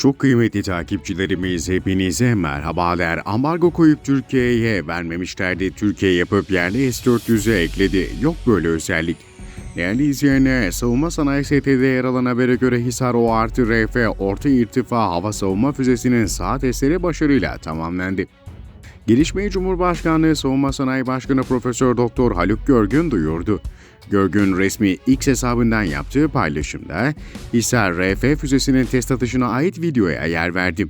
Çok kıymetli takipçilerimiz hepinize merhabalar. Ambargo koyup Türkiye'ye vermemişlerdi. Türkiye yapıp yerli S-400'e ekledi. Yok böyle özellik. Değerli izleyenler, savunma sanayi ST'de yer alan habere göre Hisar O artı RF orta irtifa hava savunma füzesinin saat eseri başarıyla tamamlandı. Gelişmeyi Cumhurbaşkanlığı Savunma Sanayi Başkanı Profesör Doktor Haluk Görgün duyurdu. Görgün resmi X hesabından yaptığı paylaşımda Hisar RF füzesinin test atışına ait videoya yer verdi.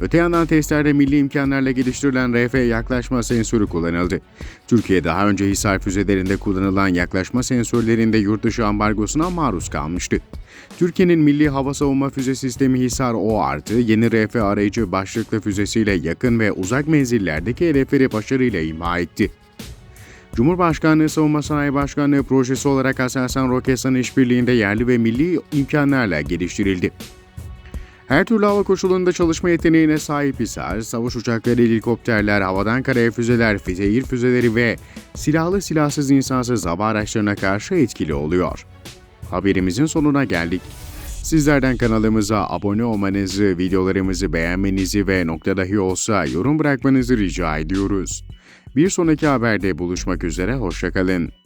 Öte yandan testlerde milli imkanlarla geliştirilen RF yaklaşma sensörü kullanıldı. Türkiye daha önce Hisar füzelerinde kullanılan yaklaşma sensörlerinde yurt dışı ambargosuna maruz kalmıştı. Türkiye'nin milli hava savunma füze sistemi Hisar O artı yeni RF arayıcı başlıklı füzesiyle yakın ve uzak menzillerdeki hedefleri başarıyla imha etti. Cumhurbaşkanlığı Savunma Sanayi Başkanlığı projesi olarak Aselsan Roketsan işbirliğinde yerli ve milli imkanlarla geliştirildi. Her türlü hava koşulunda çalışma yeteneğine sahip Hisar, savaş uçakları, helikopterler, havadan karaya füzeler, fizehir füzeleri ve silahlı silahsız insansız hava araçlarına karşı etkili oluyor. Haberimizin sonuna geldik. Sizlerden kanalımıza abone olmanızı, videolarımızı beğenmenizi ve nokta dahi olsa yorum bırakmanızı rica ediyoruz. Bir sonraki haberde buluşmak üzere, hoşçakalın.